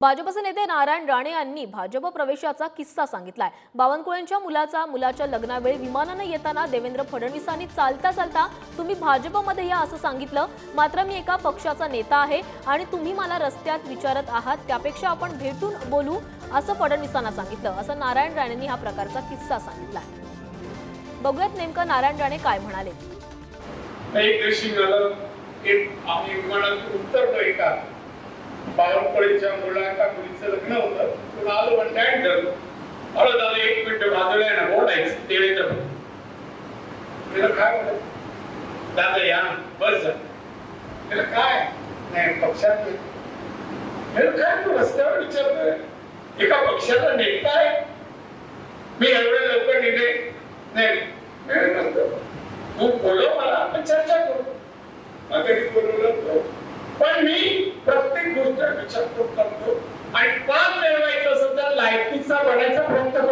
भाजपचे नेते नारायण राणे यांनी भाजप प्रवेशाचा किस्सा सांगितलाय. बावनकुळेंच्या मुलाचा मुलाच्या लग्नावेळी विमानानं येताना देवेंद्र फडणवीसांनी चालता चालता तुम्ही भाजपमध्ये या असं सांगितलं. मात्र मी एका पक्षाचा नेता आहे आणि तुम्ही मला रस्त्यात विचारत आहात त्यापेक्षा आपण भेटून बोलू असं फडणवीसांना सांगितलं. असं नारायण राणेंनी हा प्रकारचा किस्सा सांगितला बघूयात नेमकं नारायण राणे काय म्हणाले. एक आम्ही विमानात उतरलो एका बावनपळीच्या मुलांना मुलीचं लग्न होतं. पण आलो पण काय ठरलं अरे दादा एक मिनिट बाजूला आहे ना बोलायचं देवेंद्र तिला काय म्हणत दादा या बस जा. तिला काय? नाही पक्षात नाही. काय तू रस्त्यावर विचारतोय? एका पक्षाला नेता आहे? मी एवढे लवकर नेले नाही तू बोलव मला आपण चर्चा करू. मग कधी बोलू तो पण मी प्रत्येक गोष्ट खूप करतो. आणि काम मिळवायचं असेल तर लायकीचा बनायचा प्रयत्न